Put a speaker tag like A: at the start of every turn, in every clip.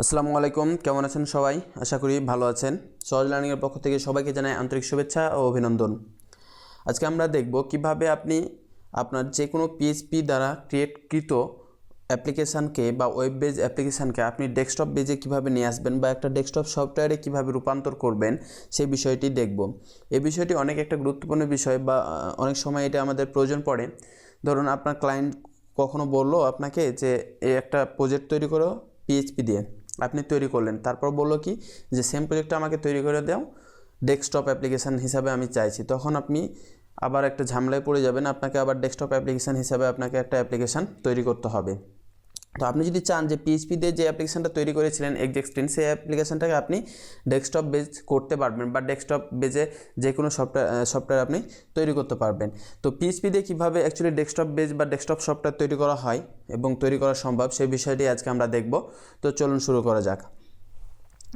A: আসসালামু আলাইকুম, কেমন আছেন সবাই? আশা করি ভালো আছেন। সহজ লার্নিংয়ের পক্ষ থেকে সবাইকে জানাই আন্তরিক শুভেচ্ছা ও অভিনন্দন। আজকে আমরা দেখব কীভাবে আপনি আপনার যে কোনো পিএইচপি দ্বারা ক্রিয়েটকৃত অ্যাপ্লিকেশানকে বা ওয়েব বেজ অ্যাপ্লিকেশানকে আপনি ডেস্কটপ বেজে কীভাবে নিয়ে আসবেন বা একটা ডেস্কটপ সফটওয়্যারে কীভাবে রূপান্তর করবেন, সেই বিষয়টি দেখব। এই বিষয়টি অনেক একটা গুরুত্বপূর্ণ বিষয় বা অনেক সময় এটা আমাদের প্রয়োজন পড়ে। ধরুন আপনার ক্লায়েন্ট কখনো বলল আপনাকে যে এই একটা প্রজেক্ট তৈরি করো পিএইচপি দিয়ে। আপনি তৈরি করলেন। তারপর বলল কি যে সেম প্রজেক্টটা আমাকে তৈরি করে দাও ডেস্কটপ অ্যাপ্লিকেশান হিসাবে আমি চাইছি। তখন আপনি আবার একটা ঝামেলায় পড়ে যাবেন, আপনাকে আবার ডেস্কটপ অ্যাপ্লিকেশান হিসাবে আপনাকে একটা অ্যাপ্লিকেশান তৈরি করতে হবে। তো আপনি যদি চান যে পিএইচপি দিয়ে যে অ্যাপ্লিকেশানটা তৈরি করেছিলেন এক্সেক্সটিন সেই অ্যাপ্লিকেশনটাকে আপনি ডেস্কটপ বেজ করতে পারবেন বা ডেস্কটপ বেজে যে কোনো সফটওয়্যার সফটওয়্যার আপনি তৈরি করতে পারবেন। তো পিএইচপি দিয়ে কীভাবে অ্যাকচুয়ালি ডেস্কটপ বেজ বা ডেস্কটপ সফটওয়্যার তৈরি করা হয় এবং তৈরি করা সম্ভব, সেই বিষয়টি আজকে আমরা দেখব। তো চলুন শুরু করা যাক।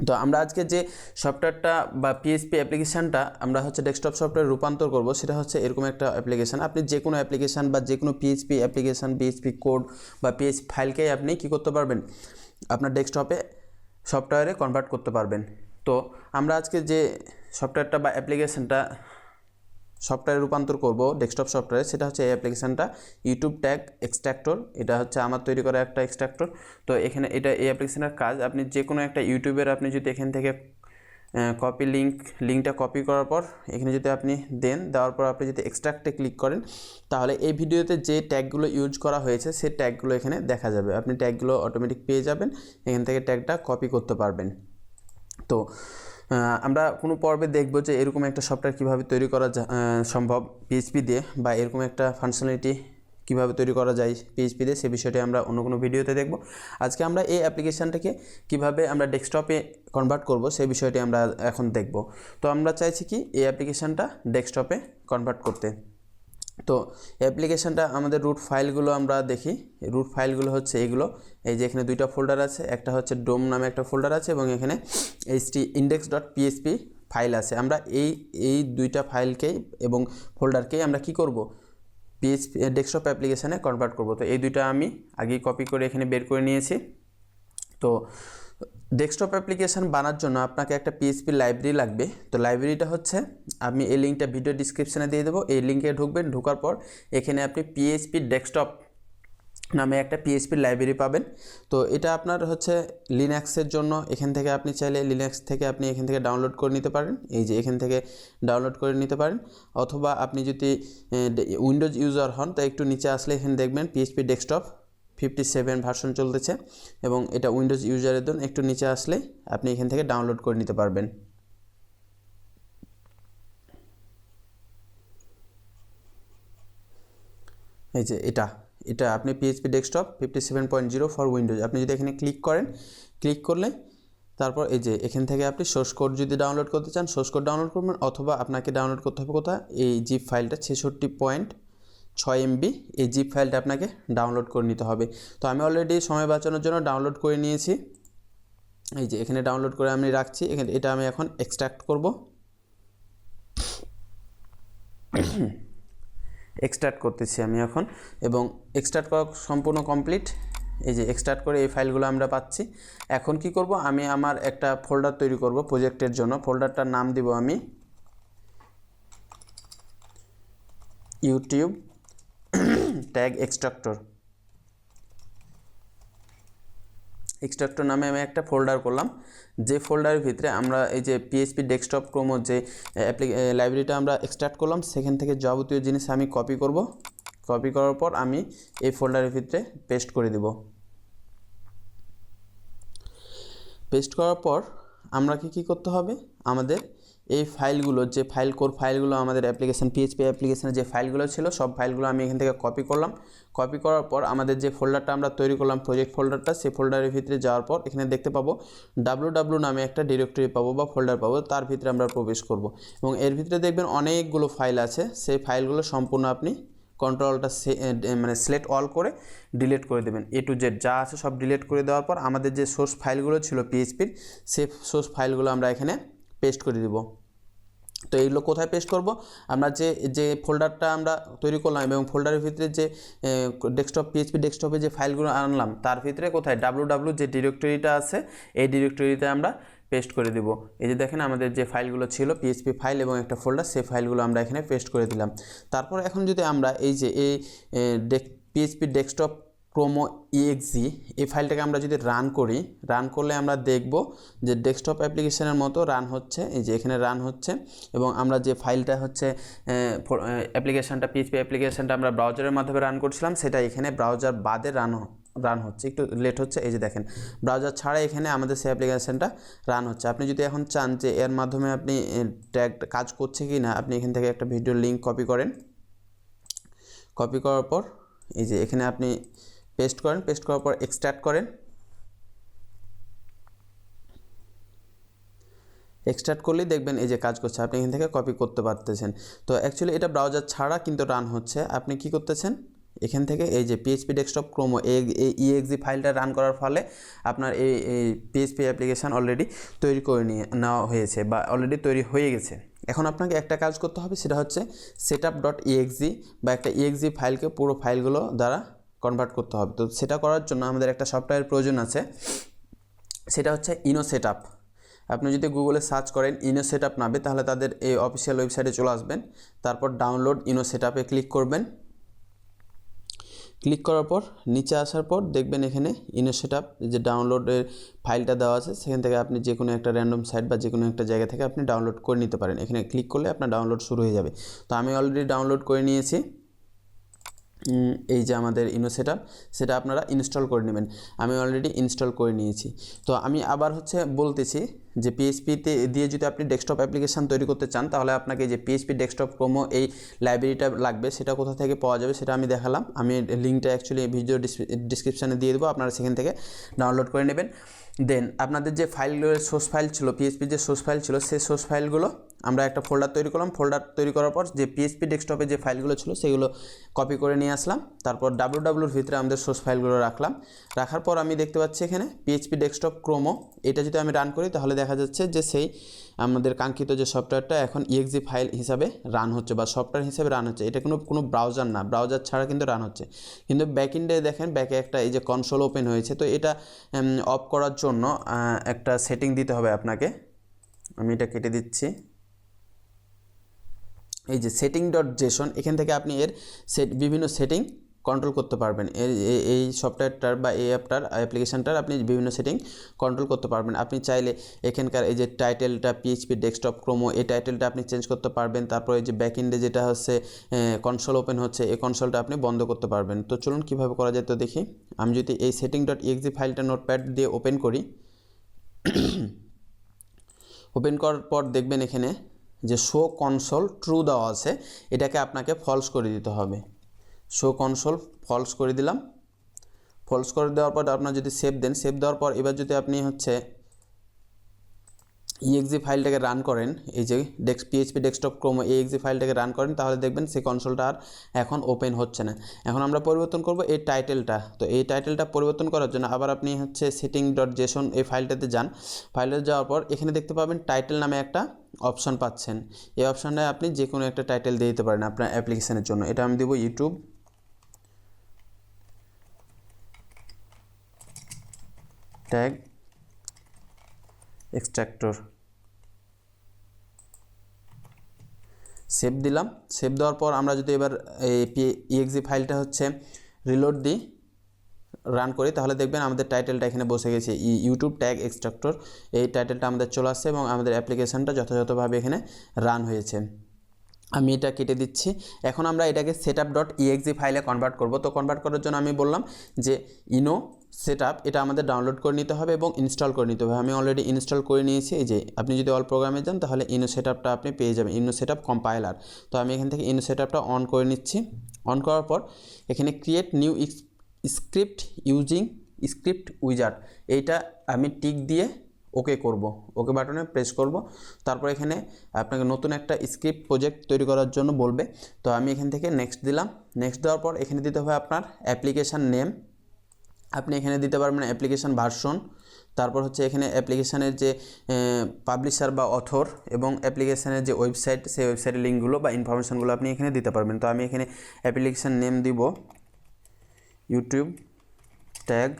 A: তো আমরা আজকে যে সফটওয়্যারটা বা পিএসপি অ্যাপ্লিকেশানটা আমরা হচ্ছে ডেস্কটপ সফটওয়্যার রূপান্তর করব, সেটা হচ্ছে এরকম একটা অ্যাপ্লিকেশান আপনি যে কোনো অ্যাপ্লিকেশান বা যে কোনো পিএইচপি অ্যাপ্লিকেশান পিএইচপি কোড বা পিএসপি ফাইলকেই আপনি কী করতে পারবেন? আপনার ডেস্কটপে সফটওয়্যারে কনভার্ট করতে পারবেন। তো আমরা আজকে যে সফটওয়্যারটা বা অ্যাপ্লিকেশানটা সফটওয়্যারে রূপান্তর করব ডেস্কটপ সফটওয়্যারে সেটা হচ্ছে এই অ্যাপ্লিকেশানটা ইউটিউব ট্যাগ এক্সট্রাক্টর এটা হচ্ছে আমার তৈরি করা একটা এক্সট্রাক্টর তো এখানে এটা, এই অ্যাপ্লিকেশানের কাজ, আপনি যে কোনো একটা ইউটিউবের আপনি যদি এখান থেকে কপি লিঙ্ক লিঙ্কটা কপি করার পর, এখানে যদি আপনি দেন, দেওয়ার পর আপনি যদি এক্সট্রাক্টে ক্লিক করেন, তাহলে এই ভিডিওতে যে ট্যাগগুলো ইউজ করা হয়েছে, সেই ট্যাগগুলো এখানে দেখা যাবে। আপনি ট্যাগগুলো অটোমেটিক পেয়ে যাবেন, এখান থেকে ট্যাগটা কপি করতে পারবেন। তো আমরা কোনো পর্বে দেখব যে এরকম একটা সফটওয়্যার কীভাবে তৈরি করা সম্ভব পিএইচপি দিয়ে বা এরকম একটা ফাংশনালিটি কীভাবে তৈরি করা যায় পিএইচপি দিয়ে সে বিষয়টি আমরা অন্য কোনো ভিডিওতে দেখব। আজকে আমরা এই অ্যাপ্লিকেশানটাকে কীভাবে আমরা ডেস্কটপে কনভার্ট করব সে বিষয়টি আমরা এখন দেখব। তো আমরা চাইছি কি এই অ্যাপ্লিকেশানটা ডেস্কটপে কনভার্ট করতে। তো অ্যাপ্লিকেশানটা আমাদের রুট ফাইলগুলো আমরা দেখি। রুট ফাইলগুলো হচ্ছে এগুলো। এই যে এখানে দুইটা ফোল্ডার আছে, একটা হচ্ছে ডোম নামে একটা ফোল্ডার আছে এবং এখানে HT index dot PSP file আছে। আমরা এই এই দুইটা ফাইলকেই এবং ফোল্ডারকেই আমরা কি করব? পিএইচপি ডেস্কটপ অ্যাপ্লিকেশানে কনভার্ট করব। তো এই দুইটা আমি আগেই কপি করে এখানে বের করে নিয়েছি। তো ডেস্কটপ অ্যাপ্লিকেশান বানার জন্য আপনাকে একটা পিএইচপি লাইব্রেরি লাগবে। তো লাইব্রেরিটা হচ্ছে, আমি এই লিঙ্কটা ভিডিও ডিসক্রিপশানে দিয়ে দেবো। এই লিঙ্কে ঢুকবেন, ঢোকার পর এখানে আপনি পিএইচপি ডেস্কটপ নামে একটা পিএইচপি লাইব্রেরি পাবেন। তো এটা আপনার হচ্ছে লিনাক্সের জন্য, এখান থেকে আপনি চাইলে লিনাক্স থেকে আপনি এখান থেকে ডাউনলোড করে নিতে পারেন। এই যে এখান থেকে ডাউনলোড করে নিতে পারেন। অথবা আপনি যদি উইন্ডোজ ইউজার হন, তো একটু নিচে আসলে এখানে দেখবেন PHP desktop fifty seven version চলতেছে এবং এটা উইন্ডোজ ইউজারের জন্য একটু নিচে আসলে আপনি এখান থেকে ডাউনলোড করে নিতে পারবেন। এই যে এটা এটা আপনি PHP desktop fifty seven point zero for Windows আপনি যদি এখানে ক্লিক করেন ক্লিক করলে তারপর এই যে এখান থেকে আপনি সোর্স কোড যদি ডাউনলোড করতে চান সোর্স কোড ডাউনলোড করবেন অথবা আপনাকে ডাউনলোড করতে হবে কোথায়? এই জিপ ফাইলটা ছেষট্টি পয়েন্ট ছয় এমবি এই জিপ ফাইলটা আপনাকে ডাউনলোড করে নিতে হবে। তো আমি অলরেডি সময় বাঁচানোর জন্য ডাউনলোড করে নিয়েছি। এই যে এখানে ডাউনলোড করে আমি রাখছি। এখানে এটা আমি এখন এক্সট্রাক্ট করব। এক্সট্রাক্ট করতেছি আমি এখন। এবং এক্সট্রাক্ট করা সম্পূর্ণ কমপ্লিট এই যে এক্সট্রাক্ট করে এই ফাইলগুলো আমরা পাচ্ছি। এখন কি করব? আমি আমার একটা ফোল্ডার তৈরি করব প্রজেক্টের জন্য। ফোল্ডারটার নাম দিব আমি ইউটিউব ট্যাগ এক্সট্রাক্টর এক্সট্রাক্টর নামে আমি একটা ফোল্ডার করলাম। যে ফোল্ডারের ভিতরে আমরা এই যে পিএইচপি ডেস্কটপ ক্রোমো যে লাইব্রেরিটা আমরা এক্সট্রাক্ট করলাম, সেখান থেকে যাবতীয় জিনিস আমি কপি করব। কপি করার পর আমি এই ফোল্ডারের ভিতরে পেস্ট করে দেব। পেস্ট করার পর আমরা কি কি করতে হবে? আমাদের এই ফাইলগুলো, যে ফাইল কোর ফাইলগুলো আমাদের অ্যাপ্লিকেশন পিএইচপি অ্যাপ্লিকেশনের যে ফাইলগুলো ছিল, সব ফাইলগুলো আমি এখান থেকে কপি করলাম। কপি করার পর আমাদের যে ফোল্ডারটা আমরা তৈরি করলাম প্রজেক্ট ফোল্ডারটা সেই ফোল্ডারের ভিতরে যাওয়ার পর এখানে দেখতে পাবো ডাব্লু ডাব্লু নামে একটা ডিরেক্টরি পাবো বা ফোল্ডার পাবো, তার ভিতরে আমরা প্রবেশ করব। এবং এর ভিতরে দেখবেন অনেকগুলো ফাইল আছে, সেই ফাইলগুলো সম্পূর্ণ আপনি কন্ট্রোলটা মানে সিলেক্ট অল করে ডিলিট করে দেবেন। এ টু জেড যা আছে সব ডিলিট করে দেওয়ার পর আমাদের যে সোর্স ফাইলগুলো ছিল পিএইচপির সেই সোর্স ফাইলগুলো আমরা এখানে পেস্ট করে দিব। তো এইগুলো কোথায় পেস্ট করব? আমরা যে যে ফোল্ডারটা আমরা তৈরি করলাম এবং ফোল্ডারের ভিতরে যে ডেস্কটপ পিএইচপি ডেস্কটপে যে ফাইলগুলো আনলাম, তার ভিতরে কোথায়? ডাব্লু ডাব্লু যে ডিরেক্টরিটা আছে, এই ডিরেক্টরিতে আমরা পেস্ট করে দিব। এই যে দেখেন আমাদের যে ফাইলগুলো ছিল পিএইচপি ফাইল এবং একটা ফোল্ডার সেই ফাইলগুলো আমরা এখানে পেস্ট করে দিলাম। তারপর এখন যদি আমরা এই যে, এই পিএইচপি ডেস্কটপ ক্রোমো ইএক্সি এই ফাইলটাকে আমরা যদি রান করি রান করলে আমরা দেখব যে ডেস্কটপ অ্যাপ্লিকেশনের মতো রান হচ্ছে, এই যে এখানে রান হচ্ছে, এবং আমরা যে ফাইলটা হচ্ছে অ্যাপ্লিকেশানটা পিএইচপি অ্যাপ্লিকেশানটা আমরা ব্রাউজারের মাধ্যমে রান করছিলাম, সেটা এখানে ব্রাউজার বাদে রান রান হচ্ছে। একটু লেট হচ্ছে, এই যে দেখেন ব্রাউজার ছাড়া এখানে আমাদের সেই অ্যাপ্লিকেশানটা রান হচ্ছে। আপনি যদি এখন চান যে এর মাধ্যমে আপনি ট্যাগ কাজ করছে কি না আপনি এখান থেকে একটা ভিডিও লিঙ্ক কপি করেন। কপি করার পর, এই যে এখানে আপনি পেস্ট করেন, পেস্ট করার পর এক্সট্রাক্ট করেন। এক্সট্রাক্ট করলেই দেখবেন এই যে কাজ করছে, আপনি এখান থেকে কপি করতে পারতেছেন। তো অ্যাকচুয়ালি এটা ব্রাউজার ছাড়া কিন্তু রান হচ্ছে। আপনি কি করতেছেন? এখান থেকে এই যে পিএইচপি ডেস্কটপ ক্রোমো এই ইএক্সি ফাইলটা রান করার ফলে আপনার এই এই পিএইচপি অ্যাপ্লিকেশান অলরেডি তৈরি করে নিয়ে নেওয়া হয়েছে বা অলরেডি তৈরি হয়ে গেছে। এখন আপনাকে একটা কাজ করতে হবে, সেটা হচ্ছে সেট আপ ডট ইএক্সি বা একটা ইএক্সি ফাইলকে পুরো ফাইলগুলো দ্বারা কনভার্ট করতে হবে। তো সেটা করার জন্য আমাদের একটা সফটওয়্যার প্রয়োজন আছে। সেটা হচ্ছে ইনো সেট আপ আপনি যদি গুগলে সার্চ করেন ইনো সেট আপ নামে, তাহলে তাদের এই অফিসিয়াল ওয়েবসাইটে চলে আসবেন। তারপর ডাউনলোড ইনো সেট আপে ক্লিক করবেন। ক্লিক করার পর, নিচে আসার পর দেখবেন এখানে ইনো সেট আপ যে ডাউনলোডের ফাইলটা দেওয়া আছে, সেখান থেকে আপনি যে কোনো একটা র্যান্ডম সাইট বা যে কোনো একটা জায়গা থেকে আপনি ডাউনলোড করে নিতে পারেন। এখানে ক্লিক করলে আপনার ডাউনলোড শুরু হয়ে যাবে। তো আমি অলরেডি ডাউনলোড করে নিয়েছি। এই যে আমাদের ইনো সেট সেটা আপনারা ইনস্টল করে নেবেন। আমি অলরেডি ইনস্টল করে নিয়েছি। তো আমি আবার হচ্ছে বলতেছি যে পিএইচপিতে দিয়ে যদি আপনি ডেস্কটপ অ্যাপ্লিকেশান তৈরি করতে চান, তাহলে আপনাকে যে পিএইচপি ডেস্কটপ ক্রোমো এই লাইব্রেরিটা লাগবে, সেটা কোথা থেকে পাওয়া যাবে সেটা আমি দেখালাম। আমি লিঙ্কটা অ্যাকচুয়ালি ভিডিও ডিসক্রিপশানে দিয়ে দেবো, আপনারা সেখান থেকে ডাউনলোড করে নেবেন। দেন আপনাদের যে ফাইলগুলো সোর্স ফাইল ছিল পিএইচপি যে সোর্স ফাইল ছিল, সেই সোর্স ফাইলগুলো আমরা একটা ফোল্ডার তৈরি করলাম। ফোল্ডার তৈরি করার পর যে পিএইচপি ডেস্কটপে যে ফাইলগুলো ছিল, সেগুলো কপি করে নিয়ে আসলাম। তারপর ডাব্লু ডাব্লুর ভিতরে আমাদের সোর্স ফাইলগুলো রাখলাম। রাখার পর আমি দেখতে পাচ্ছি এখানে পিএইচপি ডেস্কটপ ক্রোমো এটা যদি আমি রান করি, তাহলে দেখা যাচ্ছে যে সেই আমাদের কাঙ্ক্ষিত যে সফটওয়্যারটা এখন ইএক্সি ফাইল হিসাবে রান হচ্ছে বা সফটওয়্যার হিসাবে রান হচ্ছে। এটা কোনো কোনো ব্রাউজার না। ব্রাউজার ছাড়া কিন্তু রান হচ্ছে। কিন্তু ব্যাকইন্ডে দেখেন ব্যাকে একটা এই যে কনসোল ওপেন হয়েছে, তো এটা অফ করার জন্য একটা সেটিং দিতে হবে আপনাকে। আমি এটা কেটে দিচ্ছি। এই যে সেটিং ডট জেসন এখান থেকে আপনি এর সেট বিভিন্ন সেটিং কন্ট্রোল করতে পারবেন। এই সফটওয়্যারটার বা এই অ্যাপটার অ্যাপ্লিকেশানটার আপনি বিভিন্ন সেটিং কন্ট্রোল করতে পারবেন। আপনি চাইলে এখানকার এই যে টাইটেলটা পিএইচপি ডেস্কটপ ক্রোমো এই টাইটেলটা আপনি চেঞ্জ করতে পারবেন। তারপরে যে ব্যাক ইন্ডে যেটা হচ্ছে কনসোল ওপেন হচ্ছে, এই কনসোলটা আপনি বন্ধ করতে পারবেন। তো চলুন কীভাবে করা যায় তো দেখি। আমি যদি এই সেটিং ডট ইএক্সি ফাইলটা নোটপ্যাড দিয়ে ওপেন করি ওপেন করার পর দেখবেন এখানে যে শো কনসোল ট্রু দেওয়া আছে, এটাকে আপনাকে ফলস করে দিতে হবে। শো কনসোল ফলস করে দিলাম। ফলস করে দেওয়ার পর আপনার যদি সেভ দেন সেভ দেওয়ার পর এবার যদি আপনি হচ্ছে ইএক্সি ফাইলটাকে রান করেন, এই যে desk PHP desktop chrome exe ফাইলটাকে run করেন, তাহলে দেখবেন সেই কনসোলটা আর এখন ওপেন হচ্ছে না। এখন আমরা পরিবর্তন করব এই টাইটেলটা তো এই টাইটেলটা পরিবর্তন করার জন্য আবার আপনি হচ্ছে সেটিং ডট জেসন এই ফাইলটাতে যান। ফাইলটাতে যাওয়ার পর এখানে দেখতে পাবেন টাইটেল নামে একটা অপশন পাচ্ছেন। এই অপশানটায় আপনি যে কোনো একটা টাইটেল দিয়ে দিতে পারেন আপনার অ্যাপ্লিকেশানের জন্য। এটা আমি দেবো ইউটিউব ট্যাগ এক্সট্রাক্টর সেভ দিলাম। সেভ দেওয়ার পর আমরা যদি এবার ইএক্সি ফাইলটা হচ্ছে রিলোড দিই রান করি, তাহলে দেখবেন আমাদের টাইটেলটা এখানে বসে গেছে। ইউটিউব ট্যাগ এক্সট্রাক্টর এই টাইটেলটা আমাদের চলে আসছে এবং আমাদের অ্যাপ্লিকেশানটা যথাযথভাবে এখানে রান হয়েছে। আমি এটা কেটে দিচ্ছি। এখন আমরা এটাকে সেট আপ ডট ইএক্সি ফাইলে কনভার্ট করব। তো কনভার্ট করার জন্য আমি বললাম যে ইনো সেট এটা আমাদের ডাউনলোড করে নিতে হবে এবং ইনস্টল করে নিতে হবে। আমি অলরেডি ইনস্টল করে নিয়েছি। এই যে, আপনি যদি অল প্রোগ্রামে যান, তাহলে ইনো সেট আপনি পেয়ে যাবেন। ইনো সেট কম্পাইলার তো আমি এখান থেকে ইনো সেট অন করে নিচ্ছি। অন করার পর এখানে create new script using script wizard এইটা আমি টিক দিয়ে ওকে করব, ওকে বাটনে প্রেস করব। তারপর এখানে আপনাকে নতুন একটা স্ক্রিপ্ট প্রজেক্ট তৈরি করার জন্য বলবে। তো আমি এখান থেকে নেক্সট দিলাম। নেক্সট দেওয়ার পর এখানে দিতে হবে আপনার অ্যাপ্লিকেশান নেম আপনি এখানে দিতে পারবেন অ্যাপ্লিকেশান ভার্সন তারপর হচ্ছে এখানে অ্যাপ্লিকেশানের যে পাবলিশার বা অথর এবং অ্যাপ্লিকেশানের যে ওয়েবসাইট সেই ওয়েবসাইটের লিঙ্কগুলো বা ইনফরমেশানগুলো আপনি এখানে দিতে পারবেন। তো আমি এখানে অ্যাপ্লিকেশান নেম দিব। ইউটিউব ট্যাগ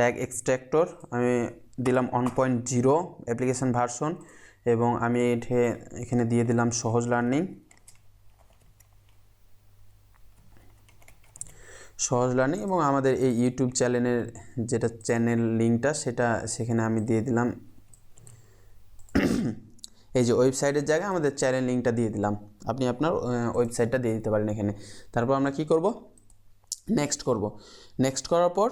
A: ট্যাগ এক্সট্র্যাক্টর আমি দিলাম one point zero application version এবং আমি এখানে দিয়ে দিলাম সহজ লার্নিং সহজ লার্নিং এবং আমাদের এই ইউটিউব চ্যানেলের যেটা চ্যানেল লিঙ্কটা সেটা সেখানে আমি দিয়ে দিলাম। এই যে ওয়েবসাইটের জায়গায় আমাদের চ্যানেল লিঙ্কটা দিয়ে দিলাম। আপনি আপনার ওয়েবসাইটটা দিয়ে দিতে পারেন এখানে। তারপর আমরা কি করব? নেক্সট করব। নেক্সট করার পর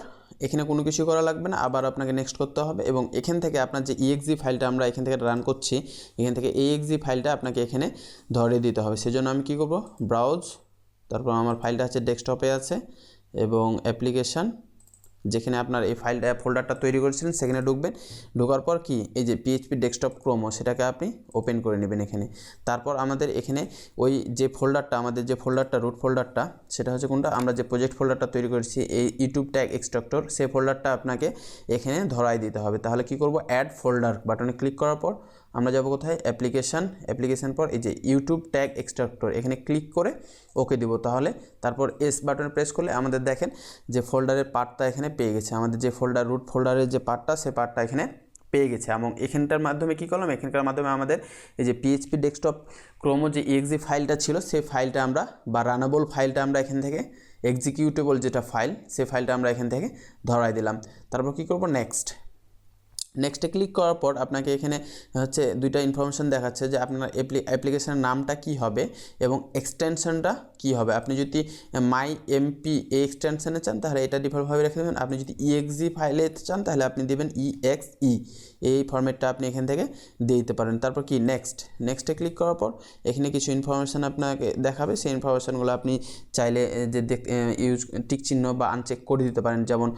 A: এখানে কোনো কিছু করা লাগবে না, আবার আপনাকে নেক্সট করতে হবে এবং এখান থেকে আপনার যে ইএক্সি ফাইলটা আমরা এখান থেকে রান করছি, এখান থেকে এএক্সি ফাইলটা আপনাকে এখানে ধরে দিতে হবে। সেজন্য আমি কি করব? ব্রাউজ তারপর আমার ফাইলটা হচ্ছে ডেস্কটপে আছে এবং অ্যাপ্লিকেশান যেখানে আপনার এই ফাইলটা ফোল্ডারটা তৈরি করেছিলেন, সেখানে ঢুকবেন। ঢোকার পর কি, এই যে পিএইচপি ডেস্কটপ ক্রোমো সেটাকে আপনি ওপেন করে নেবেন এখানে। তারপর আমাদের এখানে ওই যে ফোল্ডারটা আমাদের যে ফোল্ডারটা রুট ফোল্ডারটা সেটা হচ্ছে কোনটা? আমরা যে প্রজেক্ট ফোল্ডারটা তৈরি করেছি, এই ইউটিউব ট্যাগ এক্সট্রাক্টর সেই ফোল্ডারটা আপনাকে এখানে ধরাই দিতে হবে। তাহলে কি করব? অ্যাড ফোল্ডার বাটনে ক্লিক করার পর আমরা যাব কোথায়? অ্যাপ্লিকেশান অ্যাপ্লিকেশান পর এই যে ইউটিউব ট্যাগ এক্সট্রাক্টর এখানে ক্লিক করে ওকে দিব। তাহলে তারপর এস বাটনে প্রেস করলে আমাদের দেখেন যে ফোল্ডারের পার্টটা এখানে পেয়ে গেছে। আমাদের যে ফোল্ডার রুট ফোল্ডারের যে পার্টটা সে পার্টটা এখানে পেয়ে গেছে। এবং এখানটার মাধ্যমে কী করলাম? এখানকার মাধ্যমে আমাদের এই যে পিএইচপি ডেস্কটপ ক্রোমো যে ইএক্সি ফাইলটা ছিল সেই ফাইলটা আমরা বা রানাবল ফাইলটা আমরা এখান থেকে এক্সিকিউটেবল যেটা ফাইল সেই ফাইলটা আমরা এখান থেকে ধরাই দিলাম। তারপর কী করব? নেক্সট নেক্সটে ক্লিক করার পর আপনাকে এখানে হচ্ছে দুইটা ইনফরমেশন দেখাচ্ছে যে আপনার অ্যাপ্লিকেশনের নামটা কি হবে এবং এক্সটেনশনটা কি হবে। আপনি যদি মাই এমপি এই এক্সটেনশনে চান, তাহলে এটা ডিফল্টভাবে রেখে দেবেন। আপনি যদি ইএক্সি ফাইলে চান, তাহলে আপনি দেবেন ইএক্সই এই ফরম্যাটটা আপনি এখান থেকে দিয়ে দিতে পারেন। তারপর কি? নেক্সট নেক্সটে ক্লিক করার পর এখানে কিছু ইনফরমেশান আপনাকে দেখাবে। সেই ইনফরমেশানগুলো আপনি চাইলে যে ইউজ টিক চিহ্ন বা আনচেক করে দিতে পারেন। যেমন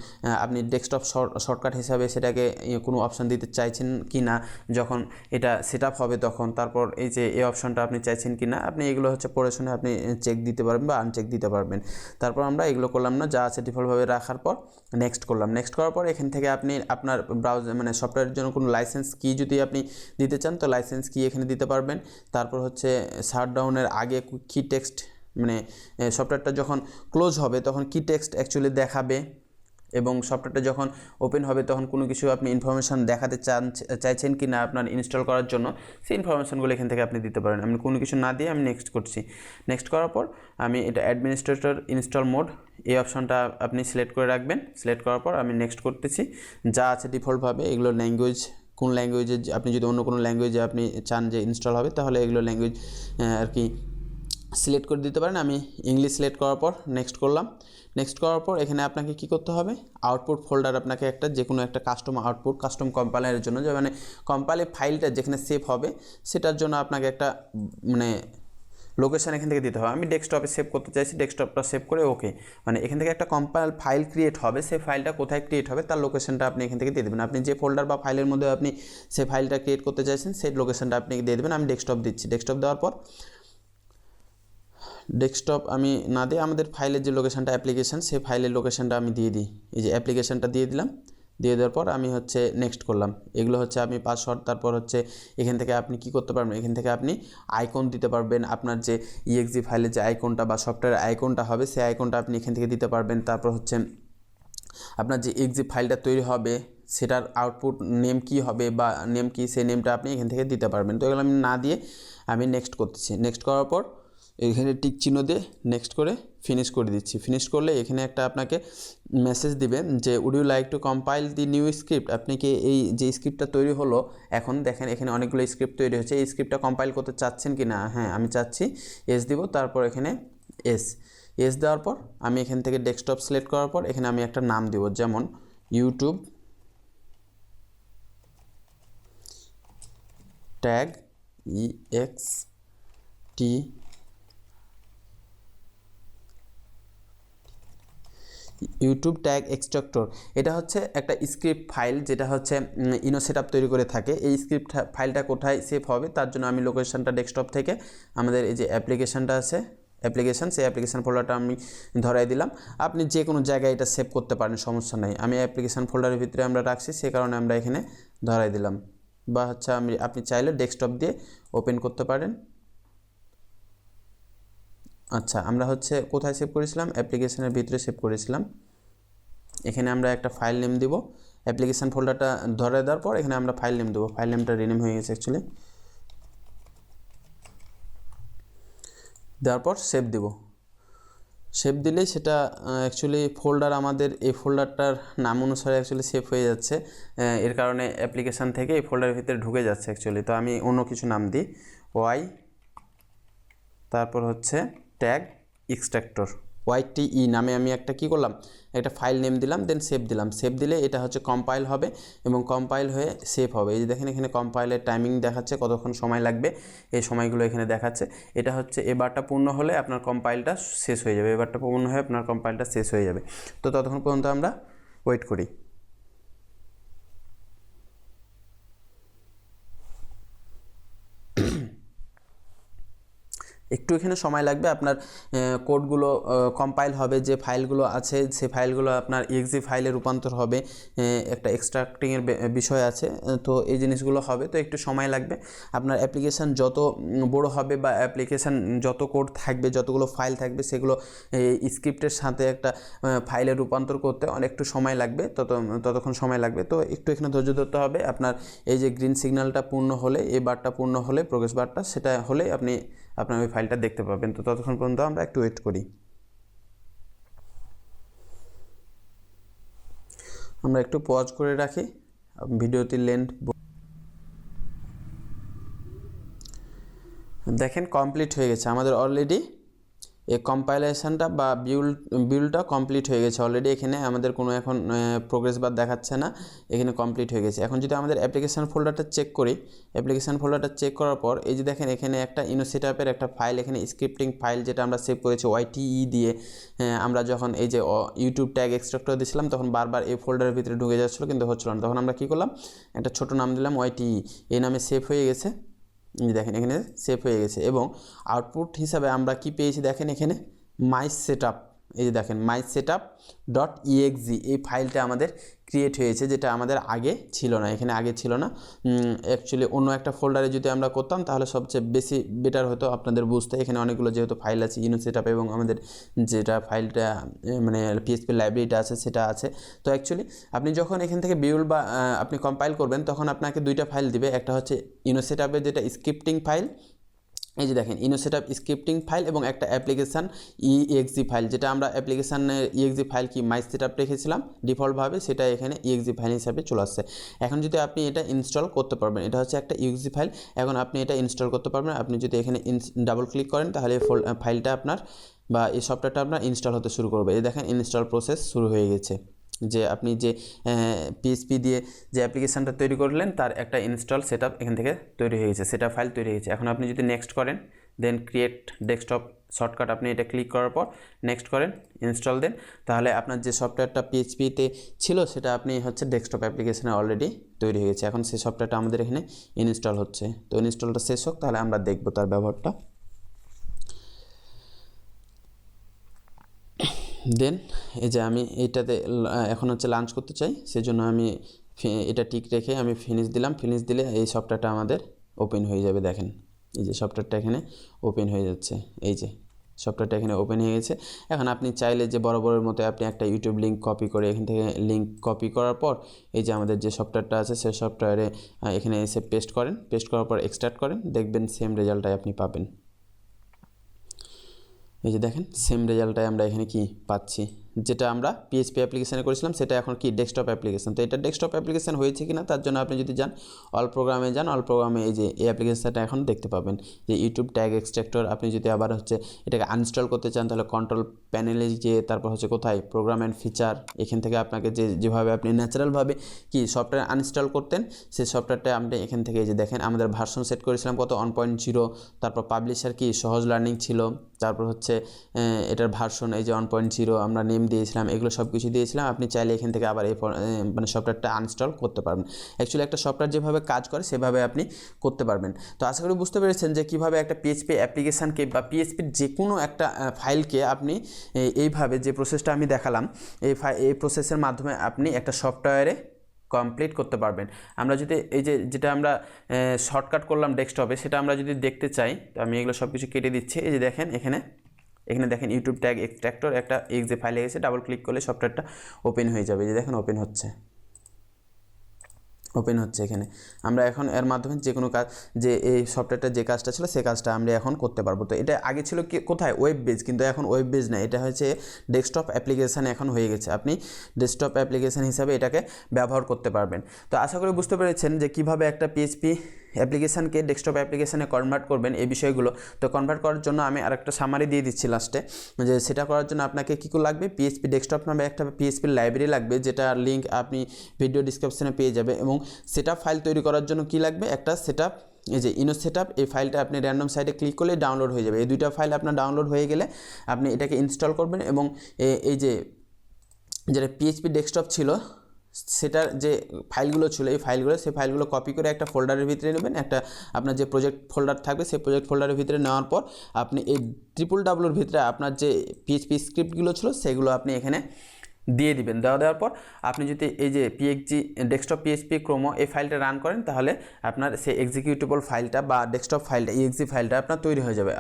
A: আপনি ডেস্কটপ শর্টকাট হিসাবে সেটাকে কোনো অপশান দিতে চাইছেন কি না যখন এটা সেট হবে তখন, তারপর এই যে এই অপশানটা আপনি চাইছেন কি না আপনি এগুলো হচ্ছে পড়ে শুনে আপনি চেক দিতে পারবেন বা আনচেক দিতে পারবেন। তারপর আমরা এগুলো করলাম না, যা আছে ডিফল্টভাবে রাখার পর নেক্সট করলাম। নেক্সট করার পর এখান থেকে আপনি আপনার ব্রাউজার মানে সফটওয়্যারের জন্য কোনো লাইসেন্স কি যদি আপনি দিতে চান, তো লাইসেন্স কি এখানে দিতে পারবেন। তারপর হচ্ছে শাটডাউনের আগে কি টেক্সট মানে সফটওয়্যারটা যখন ক্লোজ হবে, তখন কি টেক্সট অ্যাকচুয়ালি দেখাবে। এবং সফটওয়্যারটা যখন ওপেন হবে, তখন কোনো কিছু আপনি ইনফরমেশান দেখাতে চান, চাইছেন কি না আপনার ইনস্টল করার জন্য, সেই ইনফরমেশানগুলো এখান থেকে আপনি দিতে পারেন। আমি কোনো কিছু না দিয়ে আমি নেক্সট করছি। নেক্সট করার পর আমি এটা অ্যাডমিনিস্ট্রেটর ইনস্টল মোড এই অপশনটা আপনি সিলেক্ট করে রাখবেন। সিলেক্ট করার পর আমি নেক্সট করতেছি। যা আছে ডিফল্টভাবে এগুলো ল্যাঙ্গুয়েজ কোন ল্যাঙ্গুয়েজে আপনি যদি অন্য কোনো ল্যাঙ্গুয়েজে আপনি চান যে ইনস্টল হবে, তাহলে এগুলো ল্যাঙ্গুয়েজ আর কি সিলেক্ট করে দিতে পারেন। আমি ইংলিশ সিলেক্ট করার পর নেক্সট করলাম। নেক্সট করার পর এখানে আপনাকে কি করতে হবে? আউটপুট ফোল্ডার আপনাকে একটা যে কোনো একটা কাস্টম আউটপুট কাস্টম কম্পাইলারের জন্য যে মানে কম্পাইলে ফাইলটা যেখানে সেভ হবে, সেটার জন্য আপনাকে একটা মানে লোকেশান এখান থেকে দিতে হবে। আমি ডেস্কটপে সেভ করতে চাইছি ডেস্কটপটা সেভ করে ওকে মানে এখান থেকে একটা কম্পাইল ফাইল ক্রিয়েট হবে, সেই ফাইলটা কোথায় ক্রিয়েট হবে, তার লোকেশনটা আপনি এখান থেকে দিয়ে দেবেন। আপনি যে ফোল্ডার বা ফাইলের মধ্যে আপনি সেই ফাইলটা ক্রিয়েট করতে চাইছেন, সেই লোকেশনটা আপনি দিয়ে দেবেন। আমি ডেস্কটপ দিচ্ছি। ডেস্কটপ দেওয়ার পর ডেস্কটপ আমি না দিয়ে আমাদের ফাইলের যে লোকেশানটা অ্যাপ্লিকেশান সেই ফাইলের লোকেশানটা আমি দিয়ে দিই। এই যে অ্যাপ্লিকেশানটা দিয়ে দিলাম, দিয়ে দেওয়ার পর আমি হচ্ছে নেক্সট করলাম। এগুলো হচ্ছে আপনি পাসওয়ার্ড তারপর হচ্ছে এখান থেকে আপনি কি করতে পারবেন? এখান থেকে আপনি আইকন দিতে পারবেন। আপনার যে ইএক্সি ফাইলের যে আইকনটা বা সফটওয়্যার আইকনটা হবে, সেই আইকনটা আপনি এখান থেকে দিতে পারবেন। তারপর হচ্ছে আপনার যে এক্সি ফাইলটা তৈরি হবে, সেটার আউটপুট নেম কি হবে বা নেম কি, সেই নেমটা আপনি এখান থেকে দিতে পারবেন। তো এগুলো আমি না দিয়ে আমি নেক্সট করতেছি। নেক্সট করার পর এখানে টিক চিহ্ন দিয়ে নেক্সট করে ফিনিশ করে দিচ্ছি। ফিনিশ করলে এখানে একটা আপনাকে মেসেজ দিবে যে would you like to compile the new script আপনি কি এই যে স্ক্রিপ্টটা তৈরি হলো, এখন দেখেন এখানে অনেকগুলো স্ক্রিপ্ট তৈরি হচ্ছে এই স্ক্রিপ্টটা কম্পাইল করতে চাচ্ছেন কি না হ্যাঁ আমি চাচ্ছি। এস দিব, তারপর এখানে এস এস দেওয়ার পর আমি এখান থেকে ডেস্কটপ সিলেক্ট করার পর এখানে আমি একটা নাম দিব, যেমন YouTube tag E X T YouTube tag extractor এটা হচ্ছে একটা স্ক্রিপ্ট ফাইল যেটা হচ্ছে ইনো সেট তৈরি করে থাকে। এই স্ক্রিপ্ট ফাইলটা কোথায় সেভ হবে তার জন্য আমি লোকেশনটা ডেস্কটপ থেকে আমাদের এই যে অ্যাপ্লিকেশনটা আছে অ্যাপ্লিকেশান সেই অ্যাপ্লিকেশান ফোল্ডারটা আমি ধরাই দিলাম। আপনি যে কোনো জায়গায় এটা সেভ করতে পারেন, সমস্যা নেই। আমি অ্যাপ্লিকেশান ফোল্ডারের ভিতরে আমরা রাখছি, সে কারণে আমরা এখানে ধরাই দিলাম। বা হচ্ছে আমি, আপনি চাইলে ডেস্কটপ দিয়ে ওপেন করতে পারেন। আচ্ছা আমরা হচ্ছে কোথায় সেভ করেছিলাম? অ্যাপ্লিকেশনের ভিতরে সেভ করেছিলাম। এখানে আমরা একটা ফাইল নেম দিব। অ্যাপ্লিকেশান ফোল্ডারটা ধরে দেওয়ার পর এখানে আমরা ফাইল নেম দেবো। ফাইল নেমটা রিনেম হয়ে গেছে অ্যাকচুয়ালি দেওয়ার পর সেভ দেব। সেভ দিলেই সেটা অ্যাকচুয়ালি ফোল্ডার আমাদের এই ফোল্ডারটার নাম অনুসারে অ্যাকচুয়ালি সেভ হয়ে যাচ্ছে। এর কারণে অ্যাপ্লিকেশান থেকে এই ফোল্ডারের ভিতরে ঢুকে যাচ্ছে অ্যাকচুয়ালি তো আমি অন্য কিছু নাম দিই। ওয়াই তারপর হচ্ছে ট্যাগ এক্সট্রাক্টর ওয়াইটি ই নামে আমি একটা কি করলাম? একটা ফাইল নেম দিলাম দেন সেভ দিলাম। সেভ দিলে এটা হচ্ছে কম্পাইল হবে এবং কম্পাইল হয়ে সেভ হবে। এই যে দেখেন এখানে কম্পাইলের টাইমিং দেখাচ্ছে, কতক্ষণ সময় লাগবে, এই সময়গুলো এখানে দেখাচ্ছে। এটা হচ্ছে এবারটা পূর্ণ হলে আপনার কম্পাইলটা শেষ হয়ে যাবে। এবারটা পূর্ণ হয়ে আপনার কম্পাইলটা শেষ হয়ে যাবে। তো ততক্ষণ পর্যন্ত আমরা ওয়েট করি। একটু এখানে সময় লাগবে, আপনার কোডগুলো কম্পাইল হবে, যে ফাইলগুলো আছে, সে ফাইলগুলো আপনার এক্সি ফাইলে রূপান্তর হবে একটা এক্সট্রাক্টিংয়ের বিষয় আছে তো এই জিনিসগুলো হবে, তো একটু সময় লাগবে। আপনার অ্যাপ্লিকেশান যত বড় হবে বা অ্যাপ্লিকেশান যত কোড থাকবে, যতগুলো ফাইল থাকবে, সেগুলো স্ক্রিপ্টের সাথে একটা ফাইলে রূপান্তর করতে অনেকটু সময় লাগবে, তত, ততক্ষণ সময় লাগবে। তো একটু এখানে ধৈর্য ধরতে হবে, আপনার এই যে গ্রিন সিগন্যালটা পূর্ণ হলে, এই বারটা পূর্ণ হলে প্রোগ্রেস বারটা সেটা হলে আপনি আপনার ওই ফাইলটা দেখতে পাবেন। তো ততক্ষণ পর্যন্ত আমরা একটু ওয়েট করি। আমরা একটু পজ করে রাখি। ভিডিওটির লেন্থ দেখেন কমপ্লিট হয়ে গেছে। আমাদের অলরেডি এই কম্পাইলেশনটা বা বিউল বিউলটা কমপ্লিট হয়ে গেছে অলরেডি এখানে আমাদের কোনো এখন প্রোগ্রেস বার দেখাচ্ছে না। এখানে কমপ্লিট হয়ে গেছে। এখন যদি আমাদের অ্যাপ্লিকেশান ফোল্ডারটা চেক করি অ্যাপ্লিকেশান ফোল্ডারটা চেক করার পর এই যে দেখেন এখানে একটা ইনোসেটআপের একটা ফাইল এখানে স্ক্রিপ্টিং ফাইল যেটা আমরা সেভ করেছি ওয়াইটিই দিয়ে আহ, আমরা যখন এই যে ইউটিউব ট্যাগ এক্সট্রাক্টর দিয়েছিলাম তখন বারবার এই ফোল্ডারের ভিতরে ঢুকে যাচ্ছিল কিন্তু হচ্ছিল না। তখন আমরা কী করলাম? একটা ছোট নাম দিলাম ওয়াইটিই এই নামে সেভ হয়ে গেছে। দেখেন, এখানে সেভ হয়ে গেছে। এবং আউটপুট হিসাবে আমরা কি পেয়েছি? দেখেন এখানে মাই সেট এই যে দেখেন মাই সেট ডট ইএক্সি এই ফাইলটা আমাদের ক্রিয়েট হয়েছে যেটা আমাদের আগে ছিল না, এখানে আগে ছিল না। অ্যাকচুয়ালি অন্য একটা ফোল্ডারে যদি আমরা করতাম, তাহলে সবচেয়ে বেশি বেটার হতো আপনাদের বুঝতে। এখানে অনেকগুলো যেহেতু ফাইল আছে ইনো সেট এবং আমাদের যেটা ফাইলটা মানে পিএসপি লাইব্রেরিটা আছে, সেটা আছে। তো অ্যাকচুয়ালি আপনি যখন এখান থেকে বিউল বা আপনি কম্পাইল করবেন, তখন আপনাকে দুইটা ফাইল দিবে। একটা হচ্ছে ইনো সেট যেটা স্ক্রিপ্টিং ফাইল এই যে দেখেন ইনোসেটআপ স্ক্রিপ্টিং ফাইল এবং একটা অ্যাপ্লিকেশান ইএক্সি ফাইল, যেটা আমরা অ্যাপ্লিকেশানের ইএক্সি ফাইল কি মাই সেটআপ রেখেছিলাম, ডিফল্টভাবে সেটা এখানে ইএক্সি ফাইল হিসাবে চলে আসছে। এখন যদি আপনি এটা ইনস্টল করতে পারবেন, এটা হচ্ছে একটা ইএক্সি ফাইল, এখন আপনি এটা ইনস্টল করতে পারবেন, আপনি যদি এখানে ডাবল ক্লিক করেন, তাহলে ফাইলটা আপনার বা এই সফটওয়্যারটা আপনার ইনস্টল হতে শুরু করবে। এই দেখেন ইনস্টল প্রসেস শুরু হয়ে গেছে। যে আপনি যে পিএসপি দিয়ে যে অ্যাপ্লিকেশানটা তৈরি করলেন, তার একটা ইনস্টল সেট এখান থেকে তৈরি হয়ে গেছে সেটা ফাইল তৈরি হয়েছে এখন আপনি যদি নেক্সট করেন দেন ক্রিয়েট ডেস্কটপ শর্টকাট আপনি এটা ক্লিক করার পর নেক্সট করেন ইনস্টল দেন তাহলে আপনার যে সফটওয়্যারটা পিএইচপিতে ছিল, সেটা আপনি হচ্ছে ডেস্কটপ অ্যাপ্লিকেশনে অলরেডি তৈরি হয়ে গেছে। এখন সেই সফটওয়্যারটা আমাদের এখানে ইনস্টল হচ্ছে। তো ইনস্টলটা শেষ হোক, তাহলে আমরা দেখব তার ব্যবহারটা। দেন এই যে আমি এটাতে এখন হচ্ছে লাঞ্চ করতে চাই, সেজন্য আমি এটা টিক রেখে আমি ফিনিশ দিলাম। ফিনিশ দিলে এই সফটওয়্যারটা আমাদের ওপেন হয়ে যাবে, দেখেন। এই যে সফটওয়্যারটা এখানে ওপেন হয়ে যাচ্ছে। এই যে সফটওয়্যারটা এখানে ওপেন হয়ে গেছে। এখন আপনি চাইলে যে বরাবরের মতো আপনি একটা ইউটিউব লিঙ্ক কপি করে এখান থেকে লিঙ্ক কপি করার পর, এই যে আমাদের যে সফটওয়্যারটা আছে, সেই সফটওয়্যারে এখানে এসে পেস্ট করেন। পেস্ট করার পর এক্সট্রাক্ট করেন। দেখবেন সেম রেজাল্টটাই আপনি পাবেন। এই যে দেখেন সেম রেজাল্টটাই আমরা এখানে কি পাচ্ছি? যেটা আমরা পিএইচপি অ্যাপ্লিকেশানে করেছিলাম, সেটা এখন কি ডেস্কটপ অ্যাপ্লিকেশন তো এটা ডেস্কটপ অ্যাপ্লিকেশন হয়েছে কি না তার জন্য আপনি যদি যান অল প্রোগ্রামে যান অল প্রোগ্রামে এই যে এই অ্যাপ্লিকেশনটা এখন দেখতে পাবেন। যে ইউটিউব ট্যাগ এক্সট্রাক্টর আপনি যদি আবার হচ্ছে এটাকে আনইনস্টল করতে চান, তাহলে কন্ট্রোল প্যানেলে যে তারপর হচ্ছে কোথায়? প্রোগ্রাম অ্যান্ড ফিচার এখান থেকে আপনাকে যে যেভাবে আপনি ন্যাচারালভাবে কি সফটওয়্যার আনইনস্টল করতেন, সেই সফটওয়্যারটা আপনি এখান থেকে এই যে দেখেন, আমাদের ভার্সন সেট করেছিলাম কত? ওয়ান পয়েন্ট জিরো তারপর পাবলিশার কি সহজ লার্নিং ছিল তারপর হচ্ছে এটার ভার্সন এই যে ওয়ান পয়েন্ট জিরো আমরা নেম দিয়েছিলাম, এগুলো সব কিছু দিয়েছিলাম, আপনি চাইলে এখান থেকে আবার এই মানে সফটওয়্যারটা আনস্টল করতে পারবেন। অ্যাকচুয়ালি একটা সফটওয়্যার যেভাবে কাজ করে, সেভাবে আপনি করতে পারবেন। তো আশা করি বুঝতে পেরেছেন যে কীভাবে একটা পিএইচপি অ্যাপ্লিকেশানকে বা পিএইচপির যে কোনো একটা ফাইলকে আপনি এইভাবে যে প্রসেসটা আমি দেখালাম, এই এই প্রসেসের মাধ্যমে আপনি একটা সফটওয়্যারে কমপ্লিট করতে পারবেন। আমরা যদি এই যে, যেটা আমরা শর্টকাট করলাম ডেস্কটপে সেটা আমরা যদি দেখতে চাই, তো আমি এগুলো সব কিছু কেটে দিচ্ছি। এই যে দেখেন, এখানে এখানে দেখেন ইউটিউব ট্যাগ এক্সট্রাক্টর একটা এক্সে ফাইলে গেছে ডাবল ক্লিক করলে সফটওয়্যারটা ওপেন হয়ে যাবে। যে দেখেন ওপেন হচ্ছে। ওপেন হচ্ছে এখানে। আমরা এখন এর মাধ্যমে যে কোনো কাজ, যে এই সফটওয়্যারটা যে কাজটা ছিল, সে কাজটা আমরা এখন করতে পারব। তো এটা আগে ছিল কি, কোথায়? ওয়েব বেজ কিন্তু এখন ওয়েব বেজ না। এটা হয়েছে ডেস্কটপ অ্যাপ্লিকেশান এখন হয়ে গেছে। আপনি ডেস্কটপ অ্যাপ্লিকেশান হিসাবে এটাকে ব্যবহার করতে পারবেন। তো আশা করি বুঝতে পেরেছেন যে কীভাবে একটা পিএইচপি অ্যাপ্লিকেশানকে, ডেস্কটপ অ্যাপ্লিকেশানে কনভার্ট করবেন এই বিষয়গুলো। তো কনভার্ট করার জন্য আমি আরেকটা সামারি দিয়ে দিচ্ছি লাস্টে যে সেটা করার জন্য আপনাকে কী লাগবে? পিএইচপি ডেস্কটপ নামে একটা পিএইচপির লাইব্রেরি লাগবে যেটা লিঙ্ক আপনি ভিডিও ডিসক্রিপশনে পেয়ে যাবে এবং সেটা ফাইল তৈরি করার জন্য কি লাগবে? একটা সেটআপ এই যে ইনো সেটআপ এই ফাইলটা আপনি র্যান্ডম সাইটে ক্লিক করলে ডাউনলোড হয়ে যাবে। এই দুইটা ফাইল আপনার ডাউনলোড হয়ে গেলে আপনি এটাকে ইনস্টল করবেন এবং এই যে, যেটা পিএইচপি ডেস্কটপ ছিল সেটার যে ফাইলগুলো ছিল, এই ফাইলগুলো, সেই ফাইলগুলো কপি করে একটা ফোল্ডারের ভিতরে নেবেন। একটা আপনার যে প্রজেক্ট ফোল্ডার থাকবে, সেই প্রজেক্ট ফোল্ডারের ভিতরে নেওয়ার পর আপনি এই ট্রিপল ডাব্লুর ভিতরে আপনার যে পিএইচপি স্ক্রিপ্টগুলো ছিল, সেগুলো আপনি এখানে দিয়ে দিবেন। দেওয়া দেওয়ার পর আপনি যদি এই যে পিএক্সজি ডেস্কটপ পিএইচপি ক্রোমো এই ফাইলটা রান করেন, তাহলে আপনার সেই এক্সিকিউটেবল ফাইলটা বা ডেস্কটপ ফাইলটা ইএক্সি ফাইলটা আপনার তৈরি হয়ে যাবে।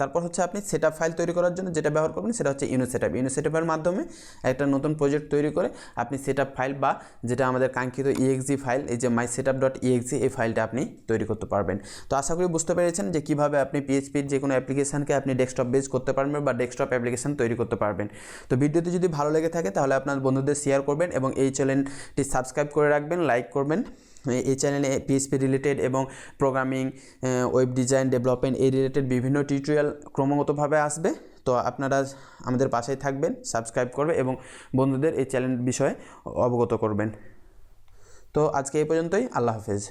A: তারপর হচ্ছে আপনি সেটআপ ফাইল তৈরি করার জন্য যেটা ব্যবহার করবেন, সেটা হচ্ছে ইউনো সেটআপ ইউনো সেটআপের মাধ্যমে একটা নতুন প্রজেক্ট তৈরি করে আপনি সেটআপ ফাইল বা যেটা আমাদের কাঙ্ক্ষিত ইএক্সি ফাইল এই যে মাই সেটআপ ডট ইএক্সি এই ফাইলটা আপনি তৈরি করতে পারবেন। তো আশা করি বুঝতে পেরেছেন যে কীভাবে আপনি পিএইচপির যে কোনো অ্যাপ্লিকেশানকে আপনি ডেস্কটপ বেস করতে পারবেন বা ডেস্কটপ অ্যাপ্লিকেশান তৈরি করতে পারবেন। তো ভিডিওটি যদি ভালো লেগে থাকে তাহলে আপনার বন্ধুদের শেয়ার করবেন এবং এই চ্যানেলটি সাবস্ক্রাইব করে রাখবেন লাইক করবেন। এই- চ্যানেলে পিএসপি রিলেটেড এবং প্রোগ্রামিং ওয়েব ডিজাইন ডেভেলপমেন্ট এই রিলেটেড বিভিন্ন টিউটোরিয়াল ক্রমাগতভাবে আসবে। তো আপনারা আমাদের পাশেই থাকবেন সাবস্ক্রাইব করবে এবং বন্ধুদের এই চ্যানেল বিষয়ে অবগত করবেন। তো আজকে এই পর্যন্তই, আল্লাহ হাফেজ।